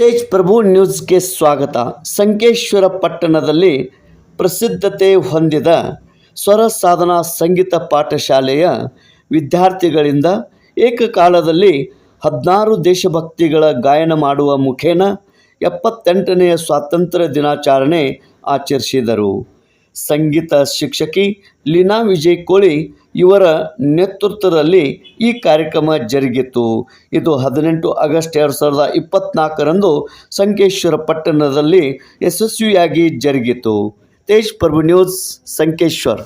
ತೇಜ್ ಪ್ರಭು ನ್ಯೂಸ್ಗೆ ಸ್ವಾಗತ. ಸಂಕೇಶ್ವರ ಪಟ್ಟಣದಲ್ಲಿ ಪ್ರಸಿದ್ಧತೆ ಹೊಂದಿದ ಸ್ವರ ಸಾಧನಾ ಸಂಗೀತ ಪಾಠಶಾಲೆಯ ವಿದ್ಯಾರ್ಥಿಗಳಿಂದ ಏಕಕಾಲದಲ್ಲಿ ಹದಿನಾರು ದೇಶಭಕ್ತಿಗಳ ಗಾಯನ ಮಾಡುವ ಮುಖೇನ ಎಪ್ಪತ್ತೆಂಟನೆಯ ಸ್ವಾತಂತ್ರ್ಯ ದಿನಾಚರಣೆ ಆಚರಿಸಿದರು. ಸಂಗೀತ ಶಿಕ್ಷಕಿ ಲೀನಾ ವಿಜಯ್ ಕೋಳಿ ಇವರ ನೇತೃತ್ವದಲ್ಲಿ ಈ ಕಾರ್ಯಕ್ರಮ ಜರುಗಿತು. ಇದು ಹದಿನೆಂಟು ಆಗಸ್ಟ್ ಎರಡು ಸಾವಿರದ ಇಪ್ಪತ್ತ್ನಾಲ್ಕರಂದು ಸಂಕೇಶ್ವರ ಪಟ್ಟಣದಲ್ಲಿ ಯಶಸ್ವಿಯಾಗಿ ಜರುಗಿತು. ತೇಜ್ ಪ್ರಭು ನ್ಯೂಸ್, ಸಂಕೇಶ್ವರ್.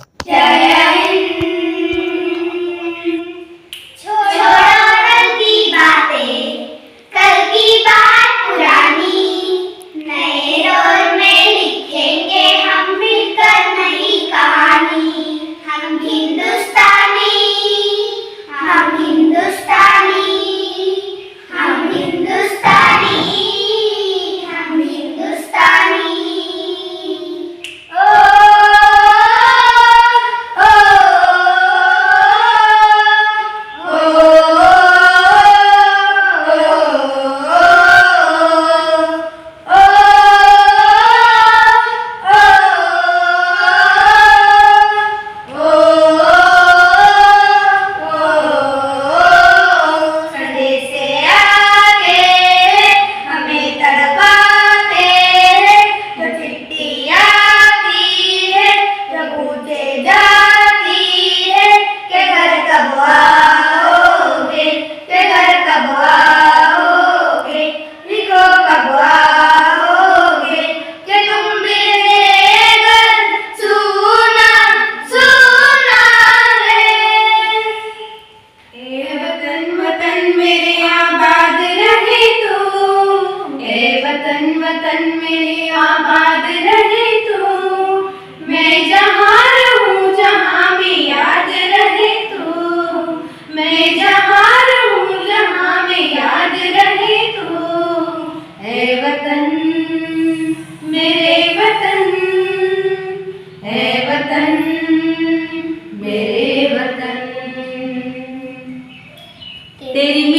दिल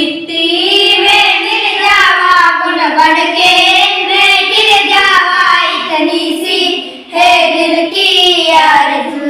की यार